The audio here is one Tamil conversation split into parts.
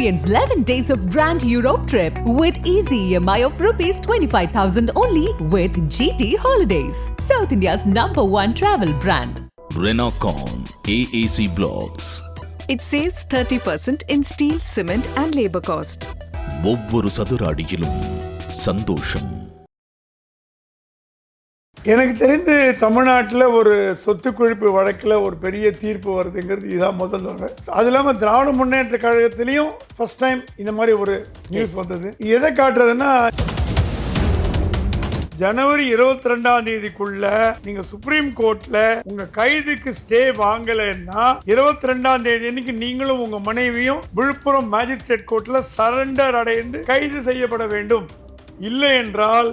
Experience 11 days of Grand Europe trip with easy EMI of rupees 25,000 only with GT Holidays, South India's number one travel brand. Renocon AAC Blocks It saves 30% in steel, cement, and labor cost. ஒவ்வொரு சதுர அடியிலும் சந்தோஷம் எனக்கு தெரிந்து தமிழ்நாட்டில் ஒரு சொத்து குழிப்பு வழக்கில் ஒரு பெரிய தீர்ப்பு வருதுங்கிறது இதான் முதல் தடவை. அது இல்லாமல் திராவிட முன்னேற்ற கழகத்திலையும் ஃபர்ஸ்ட் டைம் இந்த மாதிரி ஒரு நியூஸ் வந்தது. எதை காட்டுறதுன்னா ஜனவரி இருபத்தி ரெண்டாம் தேதிக்குள்ள நீங்க சுப்ரீம் கோர்ட்ல உங்க கைதுக்கு ஸ்டே வாங்கலைன்னா இருபத்தி ரெண்டாம் தேதி அன்னைக்கு நீங்களும் உங்க மனைவியும் விழுப்புரம் மேஜிஸ்ட்ரேட் கோர்ட்ல சரண்டர் அடைந்து கைது செய்யப்பட வேண்டும். இல்லை என்றால்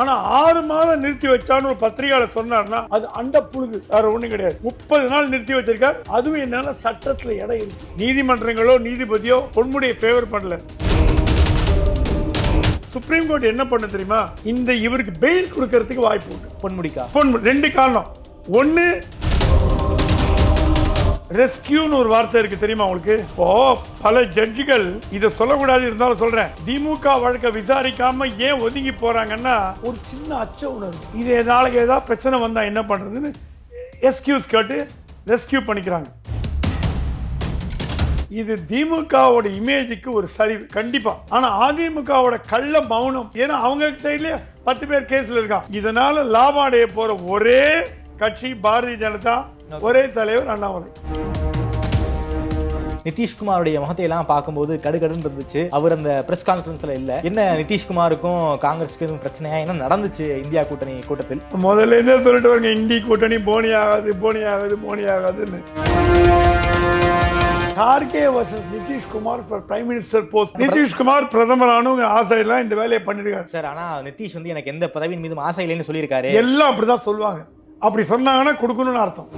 ஆனா ஆறு மாதம் நிறுத்தி வச்சான்னு ஒரு பத்திரிகையாளர் சொன்னார்னா அது அண்ட புழுகு. வேற ஒண்ணும் கிடையாது. முப்பது நாள் நிறுத்தி வச்சிருக்கார். அதுவும் என்னால சட்டத்துல இடம் இருக்கு. நீதிமன்றங்களோ நீதிபதியோ பொன்முடியை ஃபேவர் பண்ணல. சுப்ரீம் கோர்ட் என்ன பண்ண தெரியுமா? இந்த இவருக்கு பெயில் கொடுக்கறதுக்கு வாய்ப்பு உண்டு. பொன்முடிக்கா? பொன்மு- ரெண்டு காரணம். ஒன்னு ரெஸ்கியூன்னு ஒரு வார்த்தை இருக்கு தெரியுமா உங்களுக்கு? இப்போ பல ஜட்ஜிகள் இதை சொல்லக்கூடாது இருந்தாலும் சொல்றேன். திமுக வழக்கை விசாரிக்காம ஏன் ஒதுங்கி போறாங்கன்னா ஒரு சின்ன அச்ச உணர்வு. இது நாளைக்கு ஏதாவது பிரச்சனை வந்தா என்ன பண்றதுன்னு எஸ்கியூஸ் கேட்டு ரெஸ்கியூ பண்ணிக்கிறாங்க. இது திமுகவோட இமேஜுக்கு ஒரு சரிவு கண்டிப்பா. ஆனா அதிமுகவோட கள்ள மௌனம். ஏன்னா அவங்க சைட்லயே பத்து பேர் கேஸ்ல இருக்கான் இதனால லாபம் அடைய போற ஒரே கட்சி பாரதிய ஜனதா ஒரே தலைவர் அண்ணாமலை. நிதிஷ்குமாருடைய முகத்தை எல்லாம் பார்க்கும்போது கடுகடுன்னு இருந்துச்சு. அவர் அந்த பிரஸ் கான்ஃபரன்ஸ்ல இல்ல. என்ன நிதிஷ்குமாருக்கும் காங்கிரஸுக்கும் எதுவும் பிரச்சனையா? என்ன நடந்துச்சு இந்தியா கூட்டணி கூட்டத்தில்? முதல்ல இருந்தே சொல்லிட்டு வருங்க? இந்தி கூட்டணி போனி ஆகாது போனி ஆகாது போனி ஆகாதுன்னு. Kharge versus Nitish Kumar for prime minister post. Nitish Kumar பிரதமரானவங்க ஆசையெல்லாம் இந்த வேலையை பண்ணிருக்காரு. சார் ஆனா நிதிஷ் வந்து எனக்கு எந்த பதவியின் மீதும் ஆசை இல்லைன்னு சொல்லியிருக்காரு. எல்லாம் அப்படிதான் சொல்லுவாங்க. அப்படி சொன்னாங்கன்னா கொடுக்கணும்னு அர்த்தம்.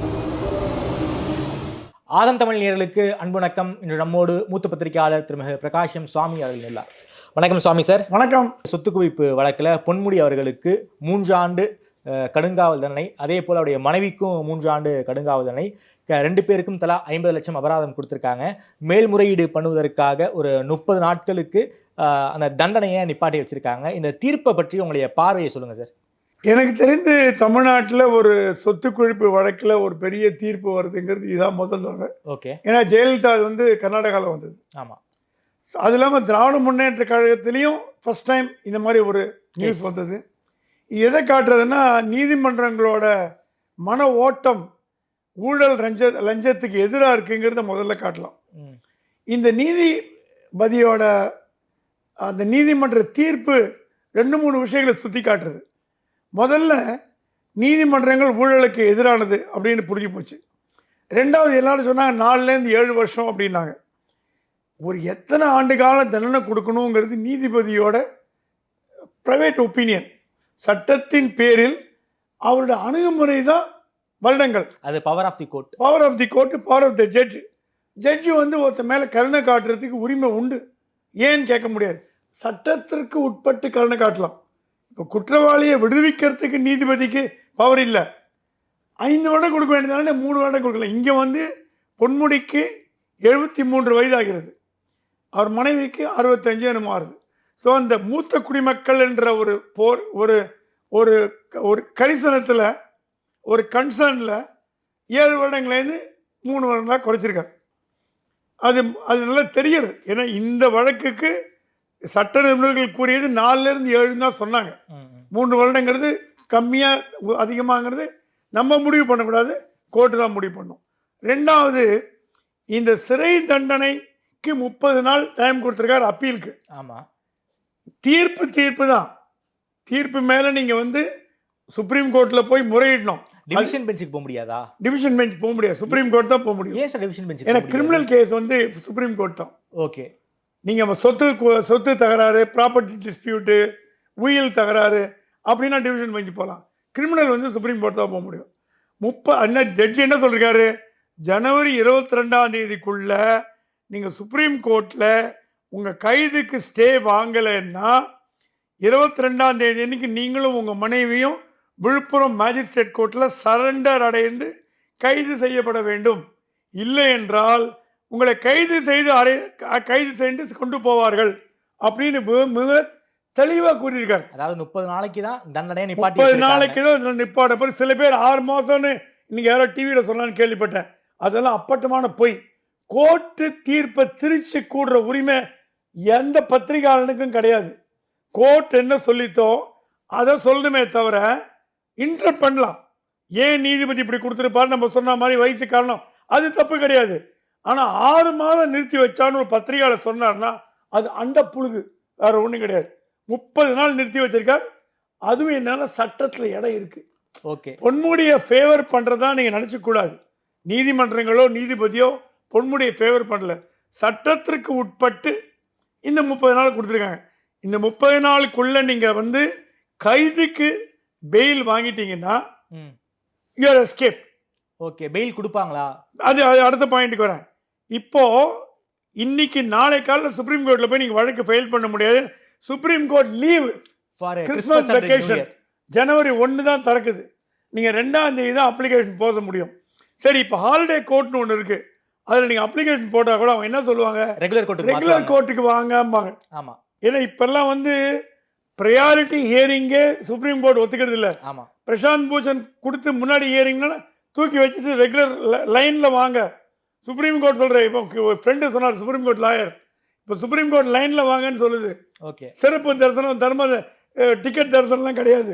ஆதம் தமிழ் நேயர்களுக்கு அன்பு வணக்கம். இன்று நம்மோடு மூத்த பத்திரிகையாளர் திருமிகு பிரகாஷம் சுவாமி அவர்கள் உள்ளார். வணக்கம் சுவாமி சார். வணக்கம். சொத்து குவிப்பு வழக்கில் பொன்முடி அவர்களுக்கு மூன்று ஆண்டு கடுங்காவல் தண்டனை அதே போல் அவருடைய மனைவிக்கும் மூன்று ஆண்டு கடுங்காவல் தண்டனை. ரெண்டு பேருக்கும் தலா ஐம்பது லட்சம் அபராதம் கொடுத்துருக்காங்க. மேல்முறையீடு பண்ணுவதற்காக ஒரு முப்பது நாட்களுக்கு அந்த தண்டனையை நிப்பாட்டி வச்சிருக்காங்க. இந்த தீர்ப்பை பற்றி உங்களுடைய பார்வையை சொல்லுங்க சார். எனக்கு தெரிந்து தமிழ்நாட்டில் ஒரு சொத்து குழிப்பு வழக்கில் ஒரு பெரிய தீர்ப்பு வருதுங்கிறது இதுதான் முதல் தடவை. ஓகே. ஏன்னா ஜெயலலிதா அது வந்து கர்நாடகாவில் வந்தது. ஆமா. So, அது இல்லாமல் திராவிட முன்னேற்ற கழகத்திலையும் ஃபர்ஸ்ட் டைம் இந்த மாதிரி ஒரு நியூஸ். வந்தது. இது எதை காட்டுறதுன்னா நீதிமன்றங்களோட மன ஓட்டம் ஊழல் லஞ்ச லஞ்சத்துக்கு எதிராக இருக்குங்கிறத முதல்ல காட்டலாம். இந்த நீதிபதியோட அந்த நீதிமன்ற தீர்ப்பு ரெண்டு மூணு விஷயங்களை சுற்றி காட்டுறது. முதல்ல நீதிமன்றங்கள் ஊழலுக்கு எதிரானது அப்படின்னு புரிஞ்சு போச்சு. ரெண்டாவது எல்லாரும் சொன்னாங்க நாலுலேருந்து ஏழு வருஷம் அப்படின்னாங்க. ஒரு எத்தனை ஆண்டு கால தண்டனை கொடுக்கணுங்கிறது நீதிபதியோட ப்ரைவேட் ஒப்பீனியன் சட்டத்தின் பேரில் அவரோட அணுகுமுறை தான் வருடங்கள். அது power of the court power of the court power of the judge judge வந்து ஒருத்த மேலே கருணை காட்டுறதுக்கு உரிமை உண்டு. ஏன்னு கேட்க முடியாது. சட்டத்திற்கு உட்பட்டு கருணை காட்டலாம். இப்போ குற்றவாளியை விடுவிக்கிறதுக்கு நீதிபதிக்கு பவர் இல்லை. ஐந்து வருடம் கொடுக்க வேண்டியதானே? மூணு வருடம் கொடுக்கல. இங்கே வந்து பொன்முடிக்கு எழுபத்தி மூன்று வயதாகிறது. அவர் மனைவிக்கு அறுபத்தஞ்சு என்னமோ மாறுது. ஸோ அந்த மூத்த குடிமக்கள் என்ற ஒரு போர் ஒரு ஒரு ஒரு கரிசனத்தில் ஒரு கன்சர்னில் ஏழு வருடங்கள்லேருந்து மூணு வருடங்களாக குறைச்சிருக்காரு. அது அது நல்லா தெரிகிறது. ஏன்னா இந்த வழக்குக்கு சட்ட நிபுணர்கள் கூறியது நாலுலேருந்து ஏழுன்னு தான் சொன்னாங்க. மூன்று வருடங்கிறது கம்மியாக அதிகமாங்கிறது நம்ம முடிவு பண்ணக்கூடாது கோர்ட்டு தான் முடிவு பண்ணும். ரெண்டாவது இந்த சிறை தண்டனைக்கு முப்பது நாள் டைம் கொடுத்துருக்காரு அப்பீலுக்கு. ஆமா. தீர்ப்பு தீர்ப்பு தான். தீர்ப்பு மேலே நீங்கள் வந்து சுப்ரீம் கோர்ட்டில் போய் முறையிடணும். டிவிஷன் பெஞ்சுக்கு போக முடியாதா? டிவிஷன் பெஞ்ச் போக முடியாது. சுப்ரீம் கோர்ட் தான் போக முடியும். ஏன் சார் டிவிஷன் பெஞ்சுக்கு ஏன்னா கிரிமினல் கேஸ் வந்து சுப்ரீம் கோர்ட் தான். ஓகே நீங்கள் சொத்து கு- சொத்து தகராறு ப்ராப்பர்ட்டி டிஸ்பியூட்டு உயில் தகராறு அப்படின்னா டிவிஷன் பெஞ்ச் போகலாம் கிரிமினல் வந்து சுப்ரீம் கோர்ட் தான் போக முடியும். முப்ப என்ன ஜட்ஜி என்ன சொல்லியிருக்காரு ஜனவரி இருபத்தி ரெண்டாம் தேதிக்குள்ள நீங்கள் சுப்ரீம் கோர்ட்டில் உங்கள் கைதுக்கு ஸ்டே வாங்கலைன்னா இருபத்தி ரெண்டாம் தேதி அன்னைக்கு நீங்களும் உங்கள் மனைவியும் விழுப்புரம் மேஜிஸ்ட்ரேட் கோர்ட்டில் சரண்டர் அடைந்து கைது செய்யப்பட வேண்டும். இல்லை என்றால் உங்களை கைது செய்து அறை கைது செய்து கொண்டு போவார்கள் அப்படின்னு மிக- தெளிவாக கூறியிருக்கார். அதாவது முப்பது நாளைக்கு தான் நிப்பாட்டி முப்பது. நாளைக்கு தான் நிப்பாட போய் சில பேர் ஆறு மாதம்னு இன்னைக்கு யாரோ டிவியில் சொன்னான்னு கேள்விப்பட்டேன். அதெல்லாம் அப்பட்டமான பொய். கோர்ட்டு தீர்ப்பை திருச்சி கூடுற உரிமை எந்த பத்திரிகையாளனுக்கும் கிடையாது. கோர்ட் என்ன சொல்லித்தோ அதை சொல்லணுமே தவிர இன்டர் பண்ணலாம். ஏன் நீதிபதி இப்படி கொடுத்துருப்பாரு நம்ம சொன்ன மாதிரி வயசு காரணம். அது தப்பு கிடையாது. ஆனால் ஆறு மாதம் நிறுத்தி வச்சான்னு ஒரு பத்திரிகையாளர் சொன்னார்னா அது அண்ட புழுகு. வேற ஒன்றும் கிடையாது. முப்பது நாள் நிறுத்தி வச்சிருக்கார். அதுவும் என்னன்னா சட்டத்தில் இடம் இருக்கு. ஓகே. பொன்முடியை ஃபேவர் பண்ணுறதா நீங்கள் நினச்சக்கூடாது நீதிமன்றங்களோ நீதிபதியோ பொன்முடியை ஃபேவர் பண்ணல. சட்டத்திற்கு உட்பட்டு இந்த முப்பது நாள் கொடுத்துருக்காங்க. இந்த முப்பது நாளுக்குள்ள நீங்கள் வந்து கைதுக்கு bail வாங்கிட்டீங்கன்னா you are escape okay. Bail கொடுப்பாங்களா? அது அது அடுத்த பாயிண்ட்டுக்கு வரேன். இப்போ இன்னைக்கு நாளை காலையில் சுப்ரீம் கோர்ட்டில் போய் நீங்கள் வழக்கு ஃபைல் பண்ண முடியாது. Supreme court leave for Christmas vacation ஜனவரி ஒன்று தான் திறக்குது. நீங்கள் ரெண்டாம் தேதி தான் அப்ளிகேஷன் போட முடியும். சரி இப்போ ஹாலிடே கோர்ட்னு ஒன்று இருக்கு. அதில் நீங்கள் அப்ளிகேஷன் போட்டால் கூட அவங்க என்ன சொல்லுவாங்க? ரெகுலர் கோர்ட்டுக்கு ரெகுலர் கோர்ட்டுக்கு வாங்கம்பாங்க. ஆமா. ஏன்னா இப்பெல்லாம் வந்து ப்ரையாரிட்டி ஹியரிங்கே சுப்ரீம் கோர்ட் ஒத்துக்கிறது இல்லை. ஆமா. பிரசாந்த் பூஷன் கொடுத்து முன்னாடி ஹியரிங்னா தூக்கி வச்சுட்டு ரெகுலர் லைனில் வாங்க. சுப்ரீம் கோர்ட் சொல்கிறேன் இப்போ ஃப்ரெண்டு சொன்னார் சுப்ரீம் கோர்ட் லாயர் இப்போ சுப்ரீம் கோர்ட் லைனில் வாங்கன்னு சொல்லுது. ஓகே சிறப்பு தரிசனம் தர்ம டிக்கெட் தரிசனம்லாம் கிடையாது.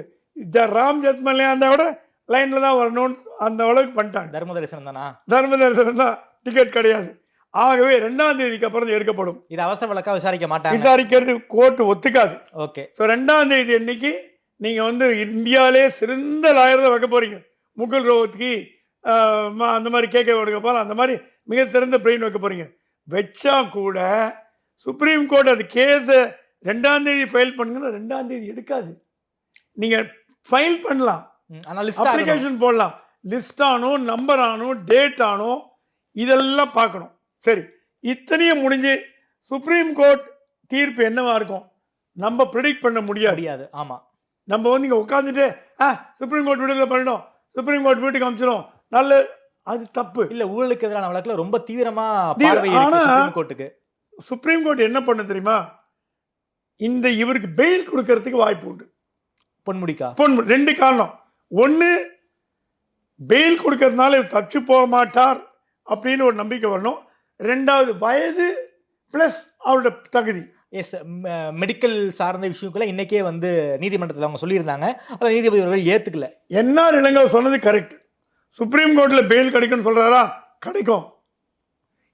ராம் ஜெத்மல்யா அந்த விட லைனில் தான் வரணும்னு அந்த அளவுக்கு பண்ணிட்டாங்க. தர்ம தரிசனம் தானா? தர்ம தரிசனம் தான் டிக்கெட் கிடையாது. ஆகவே ரெண்டாம் தேதிக்கு அப்புறம் எடுக்கப்படும். இது அவசர வழக்கா விசாரிக்க மாட்டாங்க? விசாரிக்கிறது கோர்ட் ஒத்துக்காது. ஓகே ஸோ ரெண்டாம் தேதி அன்னைக்கு நீங்கள் வந்து இந்தியாவிலே சிறந்த லாயர் தான் வைக்க போகிறீங்க முகுல் ரோஹத்கி அந்த மாதிரி கேட்க வைக்க போகலாம் அந்த மாதிரி மிக சிறந்த பிரெயின் வைக்க போகிறீங்க வச்சா கூட சுப்ரீம் கோர்ட் அது கேஸை ரெண்டாம் தேதி ஃபைல் பண்ணுங்கன்னா ரெண்டாம் தேதி எடுக்காது. நீங்கள் ஃபைல் பண்ணலாம். அப்ளிகேஷன் போடலாம். லிஸ்ட் ஆனோ நம்பர் ஆனோ டேட் ஆனோ இதெல்லாம் பார்க்கணும். சரி இத்தனையும் முடிஞ்சு சுப்ரீம் கோர்ட் தீர்ப்பு என்னவா இருக்கும்? நம்ம ப்ரிடிக்ட் பண்ண முடியாது. முடியாது. ஆமா. நம்ம வந்து இங்கே உட்காந்துட்டு ஆ சுப்ரீம் கோர்ட் விடுதலை பண்ணிடும் சுப்ரீம் கோர்ட் வீட்டுக்கு அமிச்சிடும் நல்ல அது தப்பு. இல்ல ஊழலுக்கு எதிரான வழக்குல ரொம்ப தீவிரமா சுப்ரீம் கோர்ட்டுக்கு சுப்ரீம் கோர்ட் என்ன பண்ண தெரியுமா? இந்த இவருக்கு பெயில் கொடுக்கறதுக்கு வாய்ப்பு உண்டு. பொன்முடிக்கா? பொன் ரெண்டு காரணம். ஒன்று பெயில் கொடுக்கறதுனால இவர் தச்சு போக மாட்டார் அப்படின்னு ஒரு நம்பிக்கை வரணும். ரெண்டாவது வயது ப்ளஸ் அவரோட தகுதி. எஸ் மெடிக்கல் சார்ந்த விஷயங்களை இன்னைக்கே வந்து நீதிமன்றத்தில் அவங்க சொல்லியிருந்தாங்க. அதை நீதிபதி அவர்கள் ஏத்துக்கல. என்ஆர் இளங்கோ சொன்னது கரெக்ட் சுப்ரீம் கோர்ட்டில் பெயில் கிடைக்கும்னு சொல்கிறாரா கிடைக்கும்.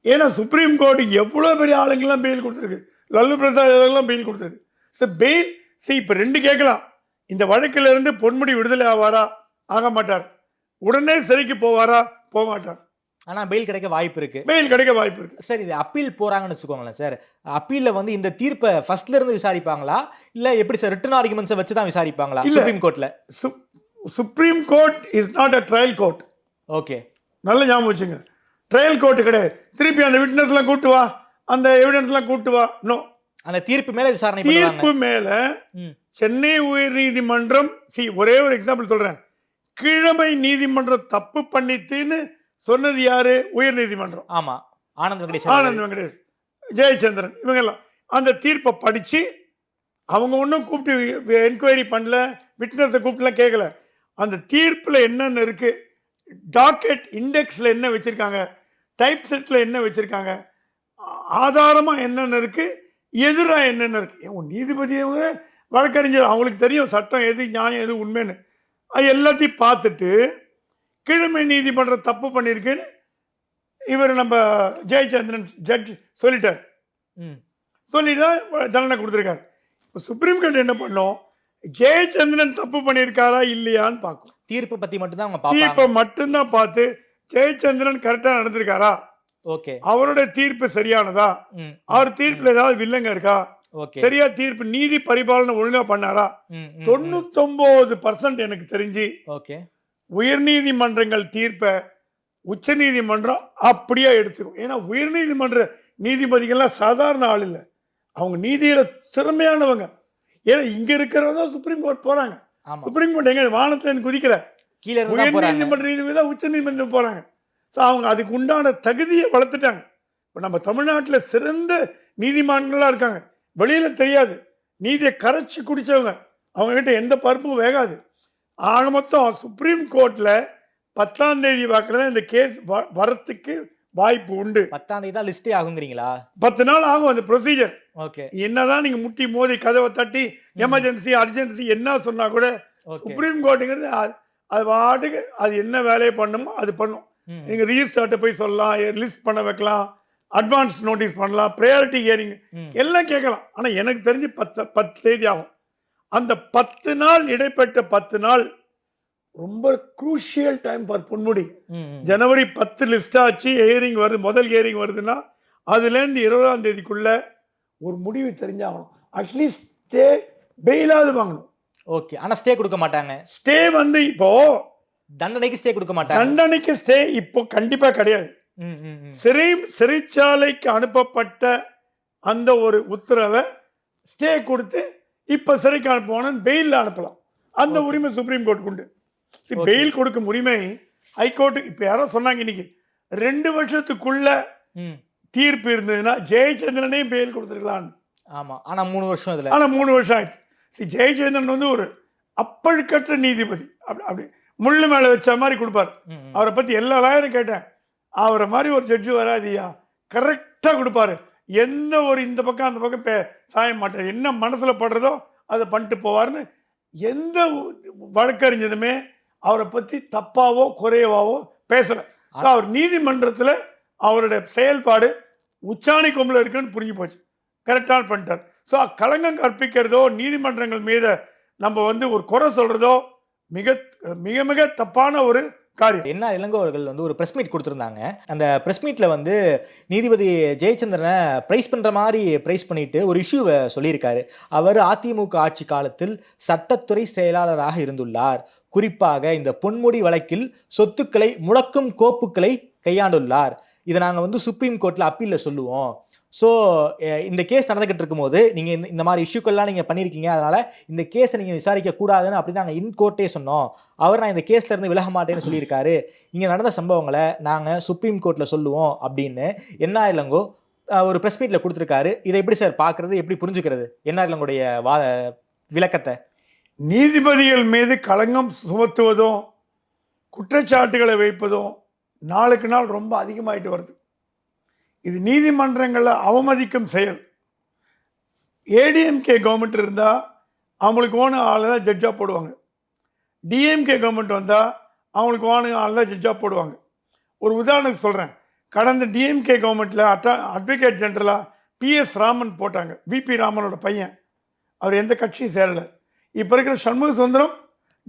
ஏன்னா சுப்ரீம் கோர்ட் எவ்வளோ பெரிய ஆளுங்கெல்லாம் பெயில் கொடுத்துருக்கு? லல்லு பிரசாத் இதெல்லாம் பெயில் கொடுத்துருக்கு. ஸோ பெயில் see இப்போ ரெண்டு கேட்கலாம். இந்த வழக்கில் இருந்து பொன்முடி விடுதலை ஆவாரா? ஆக மாட்டார். உடனே சிறைக்கு போவாரா? போக மாட்டார். ஆனா பெயில் கிடைக்க வாய்ப்பு இருக்கு. பெயில் கிடைக்க வாய்ப்பு இருக்கு. சார் இது அப்பீல் போறாங்கன்னு வச்சுக்கோங்களேன் சார் அப்பீல்ல வந்து இந்த தீர்ப்பை ஃபர்ஸ்ட்ல இருந்து விசாரிப்பாங்களா? இல்ல எப்படி சார் ரிட்டன் ஆர்குமெண்ட்ஸை வச்சு தான் விசாரிப்பாங்களா. சுப்ரீம் கோர்ட்ல supreme court is not a trial court okay நல்ல ஞாபகம் வச்சுங்க. ட்ரையல் கோர்ட் கிடையாது. திருப்பி அந்த விட்னஸ்லாம் கூட்டு வா. அந்த எவிடன்ஸ்லாம் கூட்டு வா. நோ அந்த தீர்ப்பு மேல விசாரணை தீர்ப்பு மேல. சென்னை உயர்நீதிமன்றம் சி ஒரே ஒரு எக்ஸாம்பிள் சொல்றேன். கீழமை நீதிமன்றம் தப்பு பண்ணித்துன்னு சொன்னது யாரு? உயர்நீதிமன்றம். ஆமா. ஆனந்த் வெங்கடேஷ் ஆனந்த் வெங்கடேஷ் ஜெயச்சந்திரன் இவங்கெல்லாம். அந்த தீர்ப்பை படிச்சு அவங்க ஒன்றும் கூப்பிட்டு என்கொயரி பண்ணல விட்னஸை கூப்பிட்டுலாம் கேட்கல அந்த தீர்ப்பில் என்னென்ன இருக்கு? டாக்கெட் இண்டெக்ஸில் என்ன வச்சுருக்காங்க? டைப் செட்டில் என்ன வச்சுருக்காங்க? ஆதாரமாக என்னென்ன இருக்கு? எதிராக என்னென்ன இருக்கு? ஏன் உன் நீதிபதி வழக்கறிஞர் அவங்களுக்கு தெரியும் சட்டம் எது நியாயம் எது உண்மைன்னு. அது எல்லாத்தையும் பார்த்துட்டு கீழமை நீதிமன்றம் தப்பு பண்ணியிருக்குன்னு இவர் நம்ம ஜெயச்சந்திரன் ஜட்ஜ் சொல்லிட்டார். ம். சொல்லிட்டு தான் தண்டனை கொடுத்துருக்காரு. இப்போ சுப்ரீம் கோர்ட் என்ன பண்ணோம்? ஜெயச்சந்திரன் தப்பு பண்ணியிருக்காரா இல்லையான்னு பார்க்கும். தீர்ப்பு பத்தி மட்டும் தான் அவங்க தீர்ப்பை மட்டும்தான் பார்த்து ஜெயச்சந்திரன் கரெக்டாக நடந்திருக்காரா? ஓகே. அவருடைய தீர்ப்பு சரியானதா? அவர் தீர்ப்பில் ஏதாவது வில்லங்க இருக்கா? சரியா தீர்ப்பு நீதி பரிபாலனை ஒழுங்கா பண்ணாரா. தொண்ணூத்தொன்பது பர்சன்ட் எனக்கு தெரிஞ்சு ஓகே. உயர்நீதிமன்றங்கள் தீர்ப்பை உச்சநீதிமன்றம் அப்படியே எடுத்துக்கும். ஏன்னா உயர்நீதிமன்ற நீதிபதிகள்லாம் சாதாரண ஆள் இல்லை. அவங்க நீதியில திறமையானவங்க. ஏன்னா இங்க இருக்கிறவங்க தான் சுப்ரீம் கோர்ட் போறாங்க. ஆமா. சுப்ரீம் கோர்ட் எங்க வானத்துல குதிக்கல. கீழ போறாங்க. உயர்நீதிமன்ற நீதிபதி தான் உச்சநீதிமன்றம் போறாங்க. ஸோ அவங்க அதுக்கு உண்டான தகுதியை வளர்த்துட்டாங்க. இப்போ நம்ம தமிழ்நாட்டில் சிறந்த நீதிமான்களாக இருக்காங்க. வெளியில் தெரியாது. நீதியை கரைச்சி குடித்தவங்க அவங்ககிட்ட எந்த பருப்பும் வேகாது. ஆக மொத்தம் சுப்ரீம் கோர்ட்டில் பத்தாம் தேதி தான் இந்த கேஸ் வரத்துக்கு வாய்ப்பு உண்டு. பத்தாம் தேதி தான் லிஸ்டே ஆகுங்கிறீங்களா? பத்து நாள் ஆகும் அந்த ப்ரொசீஜர் என்னதான் நீங்கள் முட்டி மோதி கதவை தட்டி எமர்ஜென்சி அர்ஜென்சி என்ன சொன்னால் கூட சுப்ரீம் கோர்ட்டுங்கிறது அது பாட்டுக்கு அது என்ன வேலையை பண்ணுமோ அது பண்ணும். ம். நீங்கள் ரிஜிஸ்டர்ட்ட போய் சொல்லலாம் லிஸ்ட் பண்ண வைக்கலாம் அட்வான்ஸ் நோட்டீஸ் பண்ணலாம் ப்ரையாரிட்டி ஹியரிங். எல்லாம் கேட்கலாம். ஆனால் எனக்கு தெரிஞ்சு பத்து பத்து தேதி ஆகும். அந்த பத்து நாள் இடைப்பட்ட பத்து நாள் ரொம்ப குரூஷியல் டைம் ஃபார் பொன்முடி. ஜனவரி பத்து லிஸ்ட் ஆச்சு ஹியரிங் வருது முதல் ஹியரிங் வருதுன்னா அதுலேருந்து இருபதாம் தேதிக்குள்ள ஒரு முடிவு தெரிஞ்சாகணும் அட்லீஸ்ட் ஸ்டே பெயிலாவது வாங்கணும் ஓகே ஆனா ஸ்டே கொடுக்க மாட்டாங்க ஸ்டே வந்து இப்போ தண்டனைக்கு ஸ்டே கொடுக்க மாட்டாங்க தண்டனைக்கு ஸ்டே இப்போ கண்டிப்பா கிடையாது ம், ம், ம். சிறை சிறைச்சாலைக்கு அனுப்பப்பட்ட அந்த ஒரு உத்தரவை ஸ்டே கொடுத்து இப்ப சிறைக்கு அனுப்புவானு பெயிலில் அனுப்பலாம் அந்த. உரிமை சுப்ரீம் கோர்ட் உண்டு Okay. பெயில் கொடுக்கும் உரிமை ஹைகோர்ட்டு இப்ப யாரோ சொன்னாங்க இன்னைக்கு ரெண்டு வருஷத்துக்குள்ள ம். தீர்ப்பு இருந்ததுன்னா ஜெயச்சந்திரனே பெயில் கொடுத்துருக்கலான்னு ஆமா. ஆனா மூணு வருஷம் இதுல. ஆனா மூணு வருஷம் ஆயிடுச்சு. See, ஜெயச்சந்திரன் வந்து ஒரு அப்பழுக்கற்ற நீதிபதி. அப்படி அப்படி முள்ளு மேல வச்ச மாதிரி கொடுப்பார். அவரை பத்தி எல்லா லாயரும் கேட்டேன். அவரை மாதிரி ஒரு ஜட்ஜு வராதியா? கரெக்டா கொடுப்பாரு. எந்த ஒரு இந்த பக்கம் அந்த பக்கம் பே சாய மாட்டார். என்ன மனசுல படுறதோ அதை பண்ணிட்டு போவார்னு எந்த வழக்கறிஞதுமே அவரை பத்தி தப்பாவோ குறைவாவோ பேசல. அவர் நீதிமன்றத்துல அவருடைய செயல்பாடு உச்சாணி கொம்பில் இருக்குன்னு புரிஞ்சு போச்சு. கரெக்டான பண்ணிட்டார். ஸோ களங்கம் கற்பிக்கிறதோ நீதிமன்றங்கள் மீது நம்ம வந்து ஒரு குறை சொல்கிறதோ மிக மிக மிக தப்பான ஒரு காரியம். என்ன இளங்கோ அவர்கள் வந்து ஒரு ப்ரெஸ் மீட் கொடுத்துருந்தாங்க. அந்த ப்ரெஸ் மீட்டில் வந்து நீதிபதி ஜெயச்சந்திரனை பிரைஸ் பண்ணுற மாதிரி ப்ரைஸ் பண்ணிட்டு ஒரு இஷ்யூவை சொல்லியிருக்காரு. அவர் அதிமுக ஆட்சி காலத்தில் சட்டத்துறை செயலாளராக இருந்துள்ளார். குறிப்பாக இந்த பொன்முடி வழக்கில் சொத்துக்களை முடக்கும் கோப்புக்களை கையாண்டுள்ளார். இதை நாங்கள் வந்து சுப்ரீம் கோர்ட்டில் அப்பீலில் சொல்லுவோம். ஸோ இந்த கேஸ் நடந்துகிட்டு இருக்கும்போது நீங்கள் இந்த இந்த மாதிரி இஷ்யூக்கள்லாம் நீங்கள் பண்ணியிருக்கீங்க அதனால் இந்த கேஸை நீங்கள் விசாரிக்க கூடாதுன்னு அப்படி நாங்கள் இன் கோர்ட்டே சொன்னோம். அவர் நான் இந்த கேஸ்லேருந்து விலக மாட்டேன்னு சொல்லியிருக்காரு. இங்கே நடந்த சம்பவங்களை நாங்கள் சுப்ரீம் கோர்ட்டில் சொல்லுவோம் அப்படின்னு என்ன இல்லைங்கோ ஒரு ப்ரெஸ் மீட்டில் கொடுத்துருக்காரு. இதை எப்படி சார் பார்க்கறது? எப்படி புரிஞ்சுக்கிறது? என்ன இளங்கோடைய வா விளக்கத்தை. நீதிபதிகள் மீது களங்கம் சுமத்துவதும் குற்றச்சாட்டுகளை வைப்பதும் நாளுக்கு நாள் ரொம்ப அதிகமாயிட்டு வருது. இது நீதிமன்றங்களில் அவமதிக்கும் செயல். ஏடிஎம்கே கவர்மெண்ட் இருந்தால் அவங்களுக்கு ஓன ஆள் தான் ஜட்ஜாக போடுவாங்க. டிஎம்கே கவர்மெண்ட் வந்தால் அவங்களுக்கு ஓன ஆள் தான் ஜட்ஜாக போடுவாங்க. ஒரு உதாரணத்துக்கு சொல்கிறேன் கடந்த டிஎம்கே கவர்மெண்ட்டில் அட்டா அட்வொகேட் ஜென்ரலாக பிஎஸ் ராமன் போட்டாங்க. விபி ராமனோட பையன். அவர் எந்த கட்சியும் சேரலை. இப்போ இருக்கிற சண்முக சுந்தரம்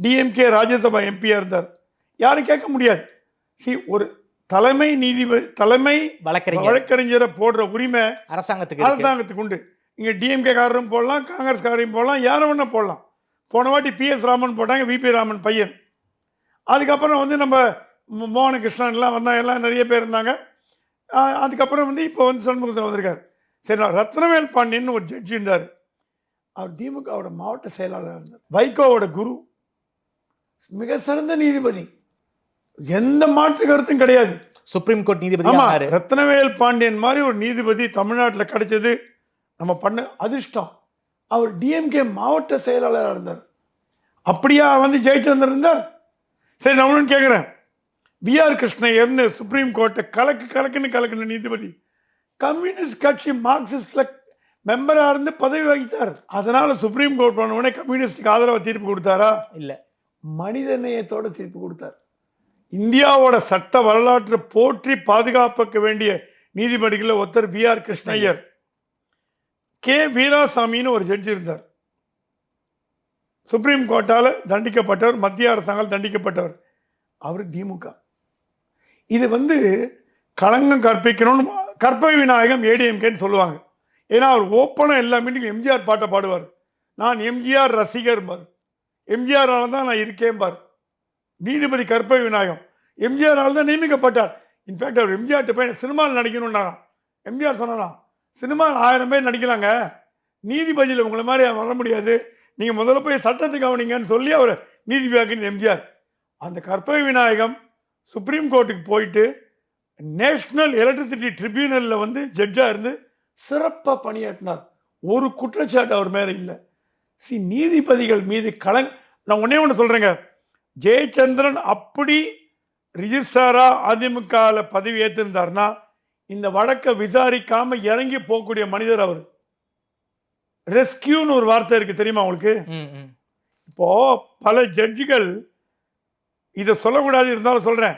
டிஎம்கே ராஜ்யசபா எம்பியாக இருந்தார். யாரும் கேட்க முடியாது. சி ஒரு தலைமை நீதிபதி தலைமை வழக்கறிஞர். வழக்கறிஞரை போடுற உரிமை அரசாங்கத்துக்கு. அரசாங்கத்துக்கு உண்டு. இங்கே டிஎம்கே காரரும் போடலாம் காங்கிரஸ்காரரையும் போடலாம் யாரை வேணா போடலாம். போன வாட்டி பிஎஸ் ராமன் போட்டாங்க விபி ராமன் பையன். அதுக்கப்புறம் வந்து நம்ம மோகன கிருஷ்ணன்லாம் வந்தாங்க எல்லாம் நிறைய பேர் இருந்தாங்க. அதுக்கப்புறம் வந்து இப்போ வந்து சண்முகத்தில் வந்திருக்காரு. சரி நான் ரத்னவேல் பாண்டியன் ஒரு ஜட்ஜி இருந்தார். அவர் திமுகவோட மாவட்ட செயலாளர் இருந்தார். வைகோவோட குரு. மிக சிறந்த நீதிபதி. எந்த மாற்று கருத்தும் கிடையாது. சுப்ரீம் கோர்ட் நீதிபதி ரத்னவேல் பாண்டியன் மாதிரி ஒரு நீதிபதி தமிழ்நாட்டில் கிடைச்சது நம்ம பண்ண அதிர்ஷ்டம். அவர் டிஎம்கே மாவட்ட செயலாளராக இருந்தார். அப்படியா வந்து ஜெயச்சந்திரன் இருந்தார் சரி நான் ஒன்று கேட்குறேன் விஆர் கிருஷ்ணய்யர்னு சுப்ரீம் கோர்ட்டை கலக்கு கலக்குன்னு கலக்குன நீதிபதி கம்யூனிஸ்ட் கட்சி மார்க்சிஸ்ட்ல மெம்பராக இருந்து பதவி வகித்தார் அதனால சுப்ரீம் கோர்ட் பண்ண உடனே கம்யூனிஸ்டுக்கு ஆதரவாக தீர்ப்பு கொடுத்தாரா? இல்ல. மனிதநேயத்தோட தீர்ப்பு கொடுத்தார். இந்தியாவோட சட்ட வரலாற்றை போற்றி பாதுகாப்புக்க வேண்டிய நீதிபதிகளில் ஒருத்தர் வி ஆர் கிருஷ்ணய்யர். கே வீராசாமின்னு ஒரு ஜட்ஜி இருந்தார். சுப்ரீம் கோர்ட்டால் தண்டிக்கப்பட்டவர் மத்திய அரசாங்கால் தண்டிக்கப்பட்டவர். அவர் திமுக இது வந்து களங்கம் கற்பிக்கணும்னு கற்பக விநாயகம் ஏடிஎம்கேன்னு சொல்லுவாங்க. ஏன்னா அவர் ஓப்பனாக எல்லா மீட்டிங்கும் எம்ஜிஆர் பாட்டை பாடுவார். நான் எம்ஜிஆர் ரசிகர் பார் எம்ஜிஆரால் தான் நான் இருக்கேன் பார் நீதிபதி கற்பை விநாயகம். எம்ஜிஆரால் தான் நியமிக்கப்பட்டார். இன்ஃபேக்ட் அவர் எம்ஜிஆர்கிட்ட போய் சினிமாவில் நடிக்கணும்னாராம். எம்ஜிஆர் சொன்னாராம் சினிமாவில் ஆயிரம் பேர் நடிக்கலாங்க. நீதிபதியில் உங்களை மாதிரி வர முடியாது. நீங்கள் முதல்ல போய் சட்டத்தை கவனிங்கன்னு சொல்லி அவர் நீதிபதியாக்கின எம்ஜிஆர். அந்த கற்பக விநாயகம் சுப்ரீம் கோர்ட்டுக்கு போயிட்டு நேஷ்னல் எலக்ட்ரிசிட்டி ட்ரிபியூனலில் வந்து ஜட்ஜாக இருந்து சிறப்பாக பணியாற்றினார். ஒரு குற்றச்சாட்டு அவர் மேலே இல்லை. சி நீதிபதிகள் மீது கலங் நான் ஒன்றே ஒன்று சொல்கிறேங்க ஜெயச்சந்திரன் அப்படி ரிஜிஸ்ட்ராராக அதிமுகவில் பதவி ஏற்றிருந்தார்னா இந்த வழக்கை விசாரிக்காம இறங்கி போகக்கூடிய மனிதர் அவர். ரெஸ்கியூன்னு ஒரு வார்த்தை இருக்கு தெரியுமா உங்களுக்கு. இப்போ பல ஜட்ஜிகள் இதை சொல்லக்கூடாது இருந்தாலும் சொல்றேன்.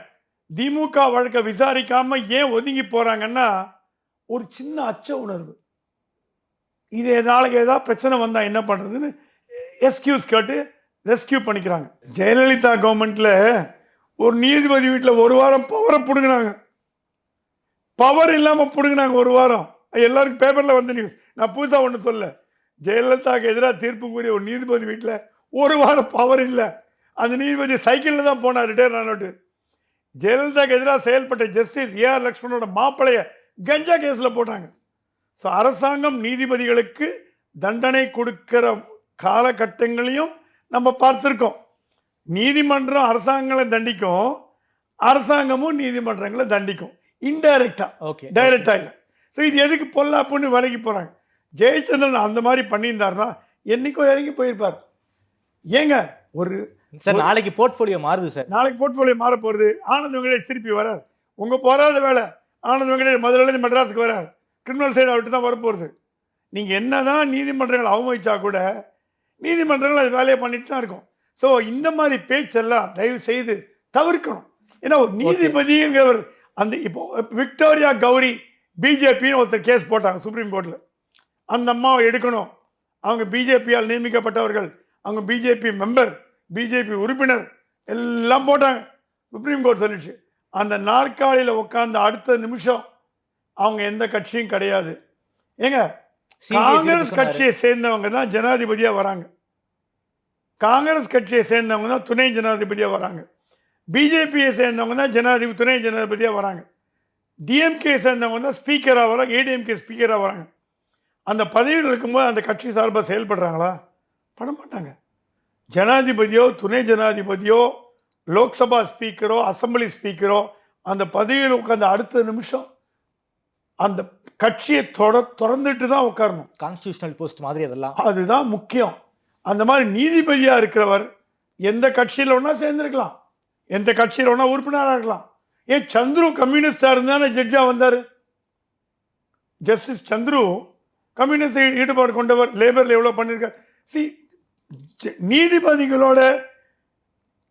திமுக வழக்கை விசாரிக்காம ஏன் ஒதுங்கி போறாங்கன்னா ஒரு சின்ன அச்ச உணர்வு. இது நாளைக்கு ஏதாவது பிரச்சனை வந்தா என்ன பண்றதுன்னு எஸ்கியூஸ் கேட்டு ரெஸ்கியூ பண்ணிக்கிறாங்க. ஜெயலலிதா கவர்மெண்ட்ல ஒரு நீதிபதி வீட்டில் ஒரு வாரம் பவரை பிடுங்கினாங்க. பவர் இல்லாமல் பிடுங்கினாங்க ஒரு வாரம். எல்லாருக்கும் பேப்பரில் வந்த நியூஸ் நான் புதுசாக ஒன்று சொல்ல. ஜெயலலிதாவுக்கு எதிராக தீர்ப்பு கூறிய ஒரு நீதிபதி வீட்டில் ஒரு வாரம் பவர் இல்லை. அந்த நீதிபதி சைக்கிளில் தான் போனார். ரிட்டையர் ஆனோட்டு ஜெயலலிதாவுக்கு எதிராக செயல்பட்ட ஜஸ்டிஸ் ஏஆர் லக்ஷ்மணோட மாப்பிளைய கஞ்சா கேஸில் போட்டாங்க. ஸோ அரசாங்கம் நீதிபதிகளுக்கு தண்டனை கொடுக்கிற காலகட்டங்களையும் நம்ம பார்த்துருக்கோம். நீதிமன்றம் அரசாங்கங்களை தண்டிக்கும் அரசாங்கமும் நீதிமன்றங்களை தண்டிக்கும். இன்டைரக்டா ஓகே டைரக்டா இல்லை. ஸோ இது எதுக்கு பொல்லாப்புன்னு விலகி போறாங்க. ஜெயச்சந்திரன் அந்த மாதிரி பண்ணியிருந்தாருன்னா என்னைக்கோ இறங்கி போயிருப்பார். ஏங்க ஒரு சார் நாளைக்கு போர்ட்ஃபோலியோ மாறுது சார். நாளைக்கு போர்ட்ஃபோலியோ மாற போகிறது ஆனந்த் வெங்கடேஷ் திருப்பி வரார். உங்கள் போராத வேலை ஆனந்த் வெங்கடேஷ் மதுரையிலேருந்து மெட்ராஸுக்கு வரார். கிரிமினல் சைடு விட்டு தான் வரப்போகிறது நீங்கள் என்னதான் நீதிமன்றங்கள் அவமதிச்சா கூட நீதிமன்றங்கள் அது வேலையை பண்ணிட்டு தான் இருக்கும். ஸோ இந்த மாதிரி பேச்செல்லாம் தயவு செய்து தவிர்க்கணும். ஏன்னா ஒரு நீதிபதிங்கிறவர் அந்த இப்போ விக்டோரியா கௌரி பிஜேபின்னு ஒருத்தர் கேஸ் போட்டாங்க சுப்ரீம் கோர்ட்டில் அந்த அம்மாவை எடுக்கணும். அவங்க பிஜேபியால் நியமிக்கப்பட்டவர்கள் அவங்க பிஜேபி மெம்பர் பிஜேபி உறுப்பினர் எல்லாம் போட்டாங்க. சுப்ரீம் கோர்ட் சொல்லிடுச்சு. அந்த நாற்காலியில் உட்கார்ந்த அடுத்த நிமிஷம் அவங்க எந்த கட்சியும் கிடையாது. ஏங்க காங்கிரஸ். கட்சியை சேர்ந்தவங்க தான் ஜனாதிபதியா வராங்க. காங்கிரஸ் கட்சியை சேர்ந்தவங்க தான் துணை ஜனாதிபதியா வராங்க. பிஜேபியை சேர்ந்தவங்க தான் ஜனாதிபதி துணை ஜனாதிபதியா வராங்க. டிஎம்கே சேர்ந்தவங்க தான் ஸ்பீக்கராக வராங்க ஏடிஎம்கே ஸ்பீக்கராக வராங்க. அந்த பதவியில் இருக்கும்போது அந்த கட்சி சார்பாக செயல்படுறாங்களா? பண்ண மாட்டாங்க ஜனாதிபதியோ துணை ஜனாதிபதியோ லோக்சபா ஸ்பீக்கரோ அசெம்பிளி ஸ்பீக்கரோ அந்த பதவியில் உட்கார்ந்த அடுத்த நிமிஷம் அந்த கட்சியை தொட திறந்துட்டு தான் உட்காரணும். கான்ஸ்டியூஷனல் போஸ்ட் மாதிரி அதெல்லாம். அதுதான் முக்கியம். அந்த மாதிரி நீதிபதியா இருக்கிறவர் எந்த கட்சியில் வேணா சேர்ந்திருக்கலாம். எந்த கட்சியில் வேணா உறுப்பினராக இருக்கலாம். ஏன் சந்துரு கம்யூனிஸ்டா இருந்தானே ஜட்ஜா வந்தார்? ஜஸ்டிஸ் சந்துரு கம்யூனிஸ்ட் ஈடுபாடு கொண்டவர் லேபர்ல எவ்வளோ பண்ணியிருக்கார் சி நீதிபதிகளோட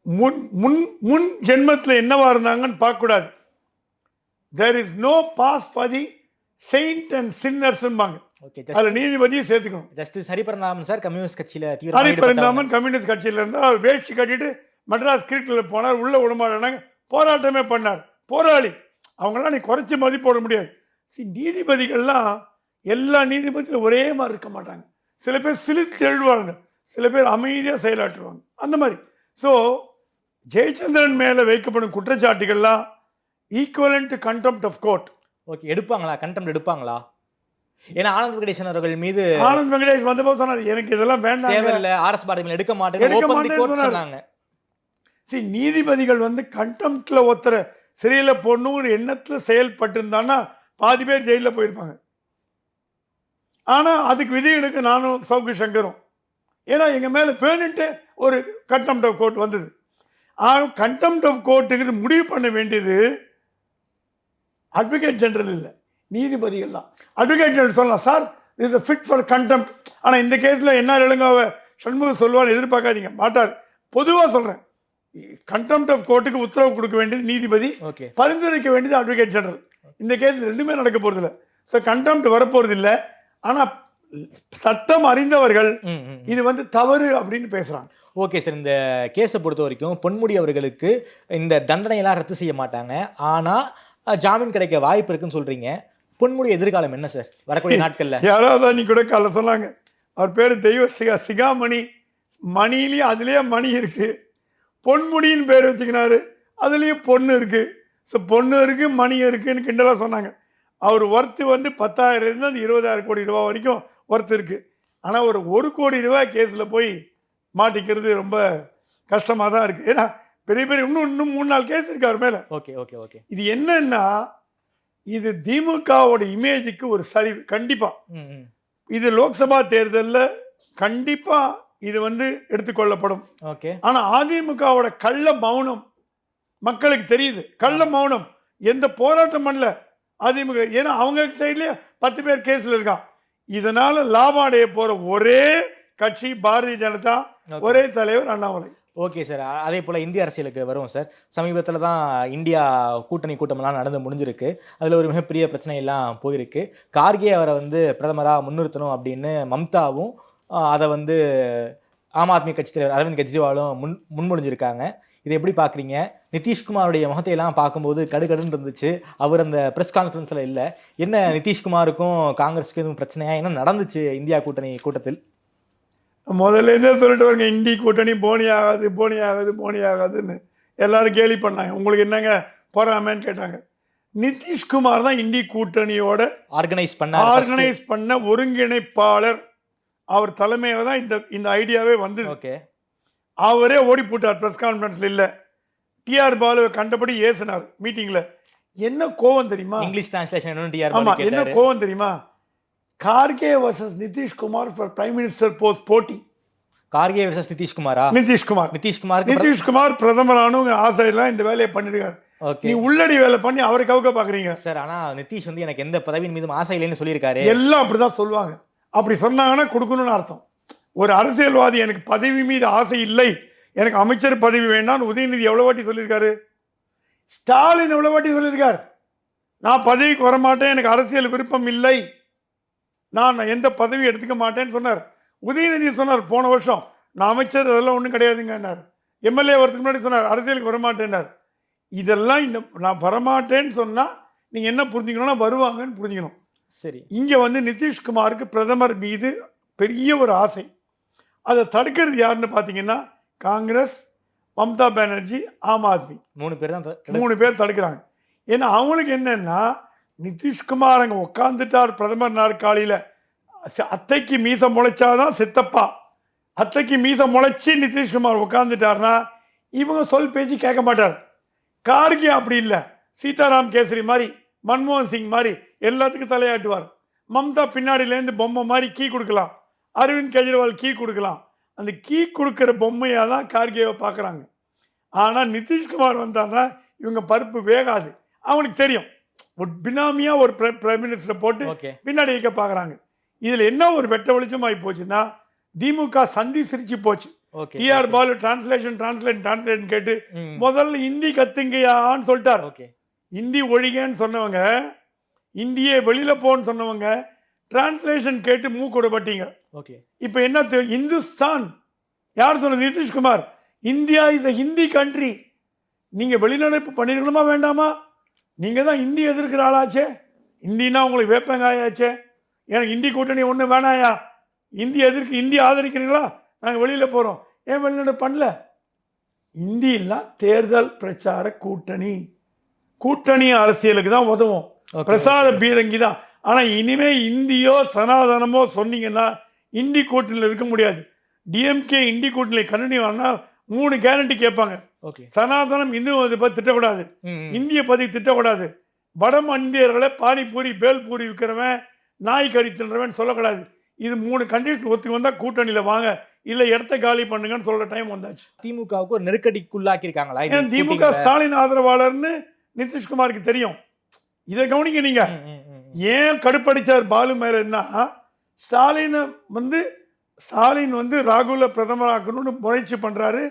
முன் முன் முன் ஜென்மத்தில் என்னவா இருந்தாங்கன்னு பார்க்கக்கூடாது. There is no pass for the saint and சின்னர்ஸ்ம்பாங்க அதில் நீதிபதியை சேர்த்துக்கணும். ஜஸ்டிஸ் ஹரிபரந்தாமன் சார் கம்யூனிஸ்ட் கட்சியில ஹரி தீவிரமாக ஈடுபட்டவங்க. பரிந்தாமன் கம்யூனிஸ்ட் கட்சியில இருந்தா அவர் வேஷ்டி கட்டிட்டு மெட்ராஸ் கிரிக்கெட்டில் போனார் உள்ள விடமாட்டாங்க போராட்டமே பண்ணார். போராளி. அவங்களாம் நீ குறைச்சி மதிப்போட முடியாது. சி நீதிபதிகள்லாம் எல்லா நீதிபதியிலும் ஒரே மாதிரி இருக்க மாட்டாங்க. சில பேர் சிலித்து எழுதுவாங்க. சில பேர் அமைதியாக செயலாற்றுவாங்க. அந்த மாதிரி. ஸோ ஜெயச்சந்திரன் மேலே வைக்கப்படும் குற்றச்சாட்டுகள்லாம் equivalent to contempt of court okay எடுப்பாங்களா? Contempt எடுப்பாங்களா? ஏன்னா ஆனந்த் வெங்கடேசன் அவர்கள் மீது ஆனந்த் வெங்கடேஷ் வந்தபோது சொன்னார் எனக்கு இதெல்லாம் வேண்டாம் தேவையில்லை ஆர்எஸ் பாரதி எடுக்க மாட்டேன். சொன்னாங்க. சி நீதிபதிகள் வந்து கண்டெம்ட்ல ஒருத்தரை சிறையில் போடணுங்கிற எண்ணத்தில் செயல்பட்டிருந்தான்னா பாதி பேர் ஜெயிலில் போயிருப்பாங்க. ஆனால் அதுக்கு விதிகளுக்கு நானும் சௌகி சங்கரும். ஏன்னா எங்கள் மேலே வேணுன்ட்டு ஒரு கண்டெம்ட் ஆஃப் கோர்ட் வந்தது. ஆக கண்டெம்ட் ஆஃப் கோர்ட்டுங்கிறது முடிவு பண்ண வேண்டியது அட்வொகேட் ஜெனரல் இல்லை. நீதிபதிகள் தான். அட்வொகேட் ஜெனரல் சொல்லலாம். Sir is fit for contempt ஆனால் இந்த கேஸில் என்ன இளங்காவை சண்முகம் சொல்லுவார் எதிர்பார்க்காதீங்க. மாட்டார். பொதுவாக சொல்கிறேன் கண்டெம்ட் ஆஃப் கோர்ட்டுக்கு உத்தரவு கொடுக்க வேண்டியது நீதிபதி. ஓகே பரிந்துரைக்க வேண்டியது அட்வொகேட் ஜெனரல் இந்த கேஸ் ரெண்டுமே நடக்க போகிறதில்ல ஸோ கண்டெம்ட் வரப்போகிறது இல்லை ஆனால் சட்டம் அறிந்தவர்கள் இது வந்து தவறு அப்படின்னு பேசுகிறாங்க ஓகே சார் இந்த கேஸை பொறுத்த வரைக்கும் பொன்முடி அவர்களுக்கு இந்த தண்டனையெல்லாம் ரத்து செய்ய மாட்டாங்க. ஆனால் ஜாமீன் கிடைக்க வாய்ப்பு இருக்குன்னு சொல்றீங்க. பொன்முடி எதிர்காலம் என்ன சார் வரக்கூடிய நாட்கள்ல. யாராவது அன்னைக்கு கூட காலைல சொன்னாங்க. அவர் பேர் தெய்வ சிகா சிகாமணி. மணிலேயே அதுலேயே மணி இருக்கு. பொன்முடின்னு பேர் வச்சுக்கினாரு. அதுலேயும் பொண்ணு இருக்கு. ஸோ பொண்ணு இருக்கு மணி இருக்குன்னு கிண்டலாக சொன்னாங்க. அவர் ஒர்த்து வந்து பத்தாயிரம் இருந்து அந்த இருபதாயிரம் கோடி ரூபா வரைக்கும் ஒர்த்து இருக்கு. ஆனால் ஒரு ஒரு கோடி ரூபாய் கேஸில் போய் மாட்டிக்கிறது ரொம்ப கஷ்டமாக தான் இருக்குது ஏன்னா பெரிய பெரிய இன்னும் இன்னும் மூணு நாலு கேஸ் இருக்கு அவர் மேல. Okay okay okay. இது என்னன்னா இது திமுகவோட இமேஜுக்கு ஒரு சரிவு கண்டிப்பா. ம் ம். இது லோக்சபா தேர்தலில் கண்டிப்பா இது வந்து எடுத்துக்கொள்ளப்படும். ஓகே. ஆனா அதிமுகவோட கள்ள மௌனம் மக்களுக்கு தெரியுது. கள்ள மௌனம் எந்த போராட்டம் பண்ணல அதிமுக. ஏன்னா அவங்க சைட்லயே பத்து பேர் கேஸ்ல இருக்கான். இதனால லாபம் அடைய போற ஒரே கட்சி பாரதிய ஜனதா. ஒரே தலைவர் அண்ணாமலை. ஓகே சார் அதே போல் இந்திய அரசியலுக்கு வருவோம் சார் சமீபத்தில் தான் இந்தியா கூட்டணி கூட்டமெல்லாம் நடந்து முடிஞ்சிருக்கு. அதில் ஒரு மிகப்பெரிய பிரச்சனை எல்லாம் போயிருக்கு. கார்கே அவரை வந்து பிரதமராக முன்னிறுத்தணும் அப்படின்னு மம்தாவும் அதை வந்து ஆம் ஆத்மி கட்சி தலைவர் அரவிந்த் கெஜ்ரிவாலும் முன் முன்மொழிஞ்சிருக்காங்க. இதை எப்படி பார்க்குறீங்க நிதிஷ்குமாருடைய முகத்தையெல்லாம் பார்க்கும்போது கடுகடுன்னு இருந்துச்சு. அவர் அந்த ப்ரெஸ் கான்ஃபரன்ஸில் இல்லை. என்ன நிதிஷ்குமாருக்கும் காங்கிரஸுக்கும் எதுவும் பிரச்சனையா? என்ன நடந்துச்சு இந்தியா கூட்டணி கூட்டத்தில்? முதல்ல இருந்தே சொல்லிட்டு வருங்க இந்தி கூட்டணி போனி ஆகாது போனி ஆகாது போனி ஆகாதுன்னு எல்லாரும் கேலி பண்ணாங்க. உங்களுக்கு என்னங்க பொறாமன்னு கேட்டாங்க. நிதிஷ்குமார் தான் இந்தி கூட்டணியோட ஆர்கனைஸ் பண்ண ஆர்கனைஸ் பண்ண ஒருங்கிணைப்பாளர். அவர் தலைமையில தான் இந்த இந்த ஐடியாவே வந்தது. ஓகே அவரே ஓடி போட்டார் ப்ரெஸ் கான்ஃபரன்ஸ்ல இல்ல. டிஆர் பாலுவை கண்டபடி ஏசினார் மீட்டிங்ல என்ன கோவம் தெரியுமா? இங்கிலீஷ் டிரான்ஸ்லேஷன் என்ன என்ன கோவம் தெரியுமா? Kharge versus Nitish Kumar for prime minister post போட்டி கார்கே வர்சஸ் நிதிஷ்குமாரா நிதிஷ்குமார் நிதிஷ்குமாருக்கு நிதிஷ்குமார் பிரதமரானு ஆசையெல்லாம் இந்த வேலையை பண்ணிருக்காரு. நீ உள்ளடி வேலை பண்ணி அவரை கவுக்க பாக்குறீங்க. சார் ஆனா நிதிஷ் வந்து எனக்கு எந்த பதவியின் மீதும் ஆசை இல்லைன்னு சொல்லியிருக்காரு. எல்லாம் அப்படிதான் சொல்லுவாங்க. அப்படி சொன்னாங்கன்னா கொடுக்கணும்னு அர்த்தம். ஒரு அரசியல்வாதி எனக்கு பதவி மீது ஆசை இல்லை. எனக்கு அமைச்சர் பதவி வேண்டாம்னு உதயநிதி எவ்வளவு வாட்டி சொல்லியிருக்காரு? ஸ்டாலின் எவ்வளவு வாட்டி சொல்லியிருக்கார்? நான் பதவிக்கு வரமாட்டேன். எனக்கு அரசியல் விருப்பம் இல்லை. நான் எந்த பதவி எடுத்துக்க மாட்டேன்னு சொன்னார். உதயநிதி சொன்னார் போன வருஷம் நான் அமைச்சர் அதெல்லாம் ஒன்றும் கிடையாதுங்கன்னார். எம்எல்ஏ வரதுக்கு முன்னாடி சொன்னார் அரசியலுக்கு வரமாட்டேன்னார். இதெல்லாம் இந்த நான் வரமாட்டேன்னு சொன்னால் நீங்கள் என்ன புரிஞ்சுக்கணும்னா வருவாங்கன்னு புரிஞ்சுக்கணும். சரி. இங்கே வந்து நிதிஷ்குமாருக்கு பிரதமர் மீது பெரிய ஒரு ஆசை. அதை தடுக்கிறது யாருன்னு பார்த்தீங்கன்னா காங்கிரஸ் மம்தா பானர்ஜி ஆம் ஆத்மி. மூணு பேர் தான் மூணு பேர் தடுக்கிறாங்க. ஏன்னா அவங்களுக்கு என்னன்னா நிதிஷ்குமார் அங்கே உட்காந்துட்டார் பிரதமர் நாற்காலியில். ச- அத்தைக்கு மீசை முளைச்சாதான் சித்தப்பா. அத்தைக்கு மீசை முளைச்சி நிதிஷ்குமார் உட்காந்துட்டார்னா இவங்க சொல் பேச்சு கேட்க மாட்டார். கார்கே அப்படி இல்லை. சீதாராம் கேசரி மாதிரி மன்மோகன் சிங் மாதிரி எல்லாத்துக்கும் தலையாட்டுவார். மம்தா பின்னாடியிலேருந்து பொம்மை மாதிரி கீ கொடுக்கலாம். அரவிந்த் கெஜ்ரிவால் கீ கொடுக்கலாம். அந்த கீ கொடுக்குற பொம்மையாக தான் கார்கேவை பார்க்குறாங்க. ஆனால் நிதிஷ்குமார் வந்தாருன்னா இவங்க பருப்பு வேகாது. அவனுக்கு தெரியும். பினாமியாக ஒரு பிரைம் மினிஸ்டரை போட்டு பின்னாடி வைக்க பார்க்குறாங்க இதில் என்ன ஒரு வெட்ட வெளிச்சமாகி போச்சுன்னா திமுக சந்தி சிரிச்சு போச்சு. TR Baalu translation translate translate கேட்டு. முதல்ல ஹிந்தி கத்துங்கயான்னு சொல்லிட்டார். ஹிந்தி ஒழிகன்னு சொன்னவங்க இந்தியே வெளியில போன்னு சொன்னவங்க டிரான்ஸ்லேஷன் கேட்டு மூக்கூடப்பட்டீங்க ஓகே இப்போ என்ன இந்துஸ்தான் யார் சொன்னது? Nitish Kumar. India is a Hindi country நீங்கள் வெளிநடப்பு பண்ணிருக்கணுமா வேண்டாமா? நீங்கள் தான் ஹிந்தி எதிர்க்கிற ஆளாச்சே? ஹிந்தினா உங்களுக்கு வேப்பங்காயாச்சே? எனக்கு ஹிந்தி கூட்டணி ஒன்றும் வேணாயா? இந்தி எதிர்க்கு இந்தி ஆதரிக்கிறீங்களா? நாங்கள் வெளியில் போகிறோம் ஏன் வெளிநடப்பு பண்ணல? இந்தியெல்லாம் தேர்தல் பிரச்சார கூட்டணி. கூட்டணி அரசியலுக்கு தான் உதவும். பிரசார பீரங்கி தான். ஆனால் இனிமே இந்தியோ சனாதனமோ சொன்னீங்கன்னா இந்தி கூட்டணியில் இருக்க முடியாது. டிஎம்கே இந்தி கூட்டணியில் கண்டினியூ ஆனால் மூணு கேரண்டி கேட்பாங்க. சனாதனம் இன்னும் அதை பற்றி திட்டக்கூடாது. இந்திய பதவி திட்டக்கூடாது. வட இந்தியர்களை பானிபூரி பேல்பூரி விற்கிறவன் நாய் கறி தின்றவன் சொல்லக்கூடாது. இது மூணு கண்டிஷன் ஒத்துக்கு வந்தால் கூட்டணியில் வாங்க. இல்லை இடத்த காலி பண்ணுங்கன்னு சொல்கிற டைம் வந்தாச்சு. திமுகவுக்கு ஒரு நெருக்கடிக்குள்ளாக்கி இருக்காங்களா ஏன்னா திமுக ஸ்டாலின் ஆதரவாளர்னு நிதிஷ்குமாருக்கு தெரியும். இதை கவனிக்க நீங்க. ஏன் கடுப்படிச்சார் பாலு மேலன்னா ஸ்டாலினை வந்து ஸ்டாலின் வந்து ராகுல பிரதமராக்கணும்னு முயற்சி பண்றாரு.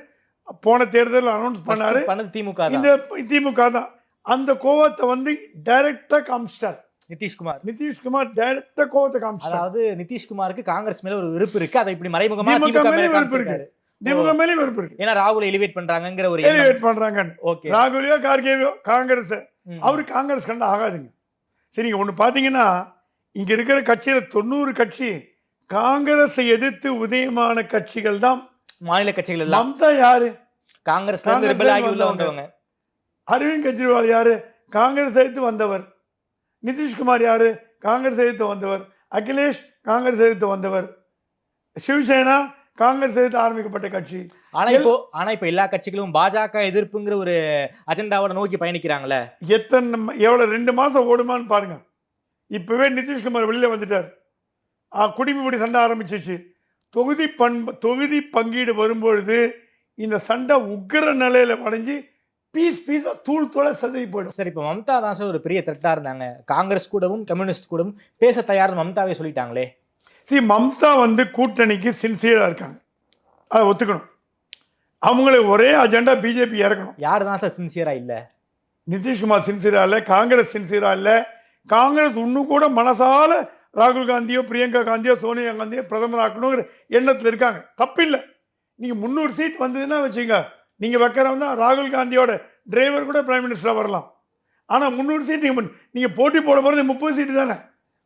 போன தேர்தலில் அனௌன்ஸ் பண்ணாரு. பண்ணது திமுக இந்த திமுக தான். அந்த கோவத்தை வந்து டைரக்டா காமிச்சிட்டார். நிதிஷ்குமார். நிதிஷ்குமார் டைரக்டா கோவத்தை காமிச்சிட்டார். அதாவது நிதிஷ்குமாருக்கு காங்கிரஸ் மேல ஒரு வெறுப்பு இருக்கு. அதை இப்படி மறைமுகமா திமுக மேலே மேல இருக்கு. திமுக மேலேயும் வெறுப்பு இருக்கு. ஏன்னா ராகுல் எலிவேட் பண்றாங்கங்கிற ஒரு. எலிவேட் பண்றாங்க ஓகே. ராகுலியோ கார்கேவியோ காங்கிரஸ். அவரு காங்கிரஸ் கண்டு ஆகாதுங்க. சரி ஒன்று பார்த்தீங்கன்னா இங்க இருக்கிற கட்சியில தொண்ணூறு கட்சி காங்கிரஸை எதிர்த்து உதயமான கட்சிகள் தான். மாநில கட்சிகள் எல்லாம். மம்தா யாரு? காங்கிரஸ்ல இருந்து காங்கிரஸ்ல ரிபல் ஆகி உள்ள வந்தவங்க. அரவிந்த் கெஜ்ரிவால் யாரு? காங்கிரஸ் எதிர்த்து வந்தவர். நிதிஷ்குமார் யாரு? காங்கிரஸ் எதிர்த்து வந்தவர். அகிலேஷ் காங்கிரஸ் எதிர்த்து வந்தவர். சிவசேனா காங்கிரஸ் எதிர்த்து ஆரம்பிக்கப்பட்ட கட்சி. ஆனா இப்போ ஆனா இப்போ எல்லா கட்சிகளும் பாஜக எதிர்ப்புங்கிற ஒரு அஜெண்டாவோட நோக்கி பயணிக்கிறாங்களே எத்தனை எவ்வளவு ரெண்டு மாசம் ஓடுமான்னு பாருங்க. இப்பவே நிதிஷ்குமார் வெளியில வந்துட்டார். ஆ, குடிமைப்படி சண்டை ஆரம்பிச்சிச்சு. தொகுதி பண்பு தொகுதி பங்கீடு வரும்பொழுது இந்த சண்டை உக்கிர நிலையில அடைஞ்சு பீஸ் பீஸா தூள் தூள சதவி போயிடும். சார் இப்போ மம்தா தான் சார் ஒரு பெரிய த்ரெட்டா இருந்தாங்க. காங்கிரஸ் கூடவும் கம்யூனிஸ்ட் கூடவும் பேச தயார்னு மம்தாவே சொல்லிட்டாங்களே. சி மம்தா வந்து கூட்டணிக்கு சின்சியரா இருக்காங்க. அதை ஒத்துக்கணும். அவங்களுக்கு ஒரே அஜெண்டா பிஜேபி இறக்கணும். யார் தான் சார் சின்சியரா இல்ல? நிதிஷ்குமார் சின்சியரா இல்லை காங்கிரஸ் சின்சியரா இல்லை. காங்கிரஸ் இன்னும் கூட மனசால ராகுல் காந்தியோ பிரியங்கா காந்தியோ சோனியா காந்தியோ பிரதமர் ஆக்கணுங்கிற எண்ணத்தில் இருக்காங்க. தப்பில்லை. நீங்கள் முந்நூறு சீட் வந்ததுன்னா வச்சுங்க நீங்கள் வைக்கிறவங்க தான் ராகுல் காந்தியோட டிரைவர் கூட பிரைம் மினிஸ்டராக வரலாம். ஆனால் முந்நூறு சீட் நீங்கள் நீங்கள் போட்டி போட போகிறது முப்பது சீட்டு தானே.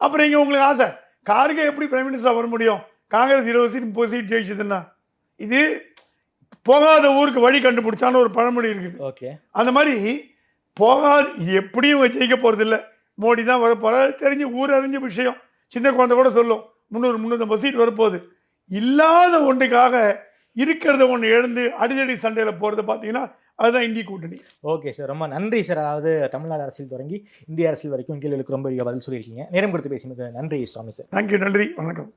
அப்புறம் இங்கே உங்களுக்கு ஆசை? கார்கே எப்படி பிரைம் மினிஸ்டராக வர முடியும்? காங்கிரஸ் இருபது சீட் முப்பது சீட் ஜெயிச்சதுன்னா? இது போகாத ஊருக்கு வழி கண்டுபிடிச்சான்னு ஒரு பழமொழி இருக்குது. ஓகே. அந்த மாதிரி போகாது இது எப்படியும் ஜெயிக்க போகிறதில்ல மோடி தான் வர போகிறார் தெரிஞ்ச ஊர் அறிஞ்ச விஷயம். சின்ன குழந்தை கூட சொல்லும் முந்நூறு முந்நூற்றம்பது சீட் வரப்போகுது. இல்லாத ஒன்றுக்காக இருக்கிறத ஒன்று எழுந்து அடிதடி சண்டையில் போகிறது பார்த்தீங்கன்னா அதுதான் இந்திய கூட்டணி. ஓகே சார் ரொம்ப நன்றி சார் அதாவது தமிழ்நாடு அரசியல் தொடங்கி இந்திய அரசியல் வரைக்கும் கேள்விகளுக்கு ரொம்ப பதில் சொல்லியிருக்கீங்க. நேரம் கொடுத்து பேசினதுக்கு நன்றி சுவாமி சார் தேங்க்யூ நன்றி. வணக்கம்.